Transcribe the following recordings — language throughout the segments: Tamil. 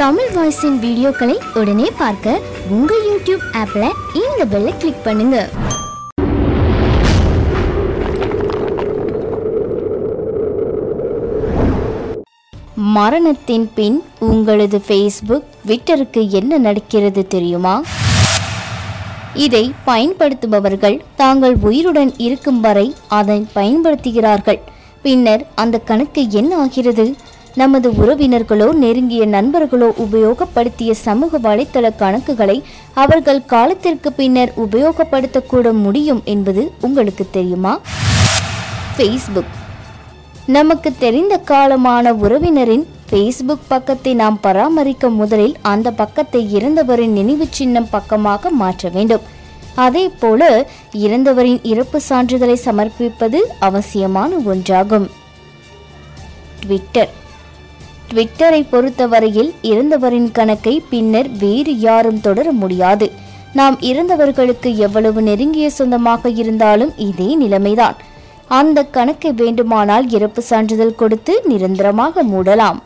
தமிழ் வாய்ஸின் வீடியோக்களை உடனே பார்க்க உங்கள் யூடியூப் ஆப்பில் இந்த பெல்லை கிளிக் பண்ணுங்க. மரணத்தின் பின் உங்களது ஃபேஸ்புக் ட்விட்டருக்கு என்ன நடக்கிறது தெரியுமா? இதை பயன்படுத்துபவர்கள் தாங்கள் உயிருடன் இருக்கும் வரை அதை பயன்படுத்துகிறார்கள். பின்னர் அந்த கணக்கு என்ன ஆகிறது? நமது உறவினர்களோ நெருங்கிய நண்பர்களோ உபயோகப்படுத்திய சமூக வலைத்தள கணக்குகளை அவர்கள் காலத்திற்கு பின்னர் உபயோகப்படுத்தக்கூட முடியும் என்பது உங்களுக்கு தெரியுமா? ஃபேஸ்புக் நமக்கு தெரிந்த காலமான உறவினரின் ஃபேஸ்புக் பக்கத்தை நாம் பராமரிக்க முதலில் அந்த பக்கத்தை இறந்தவரின் நினைவு சின்னம் பக்கமாக மாற்ற வேண்டும். அதே போல இறந்தவரின் இறப்பு சான்றிதழை சமர்ப்பிப்பது அவசியமான ஒன்றாகும். ட்விட்டர் ட்விட்டரை பொறுத்தவரையில் இறந்தவரின் கணக்கை பின்னர் வேறு யாரும் தொடர முடியாது. நாம் இறந்தவர்களுக்கு எவ்வளவு நெருங்கிய சொந்தமாக இருந்தாலும் இதே நிலைமைதான். அந்த கணக்கை வேண்டுமானால் இறப்பு சான்றிதழ் கொடுத்து நிரந்தரமாக மூடலாம்.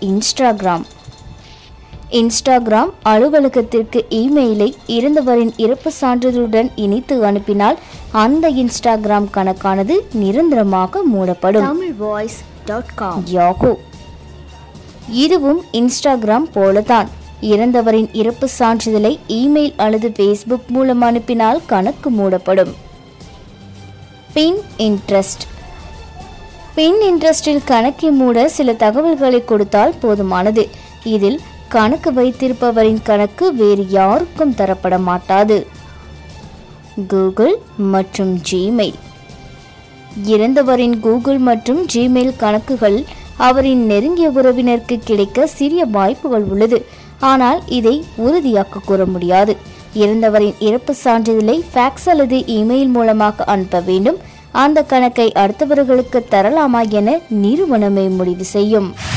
இன்ஸ்டாகிராம். இன்ஸ்டாகிராம் அலுவலகத்திற்கு இமெயிலை இறந்தவரின் இறப்பு சான்றிதழுடன் இணைத்து அனுப்பினால் அந்த இன்ஸ்டாகிராம் கணக்கானது நிரந்தரமாக மூடப்படும். Tamil voice dot com. Yahoo இதுவும் இன்ஸ்டாகிராம் போலதான் இறந்தவரின் இறப்பு சான்றிதழை இமெயில் அல்லது ஃபேஸ்புக் மூலம் அனுப்பினால் கணக்கு மூடப்படும். பின் இன்ட்ரஸ்ட். பின் இன்ட்ரஸ்டில் கணக்கை மூட சில தகவல்களை கொடுத்தால் போதுமானது. இதில் கணக்கு வைத்திருப்பவரின் கணக்கு வேறு யாருக்கும் தரப்பட மாட்டாது. கூகுள் மற்றும் ஜிமெயில். இறந்தவரின் கூகுள் மற்றும் ஜிமெயில் கணக்குகள் அவரின் நெருங்கிய உறவினருக்கு கிடைக்க சிறிய வாய்ப்புகள் உள்ளது. ஆனால் இதை உறுதியாக்க கூற முடியாது. இறந்தவரின் இறப்பு சான்றிதழை ஃபேக்ஸ் அல்லது இமெயில் மூலமாக அனுப்ப வேண்டும். அந்த கணக்கை அடுத்தவர்களுக்கு தரலாமா என நிறுவனமே முடிவு செய்யும்.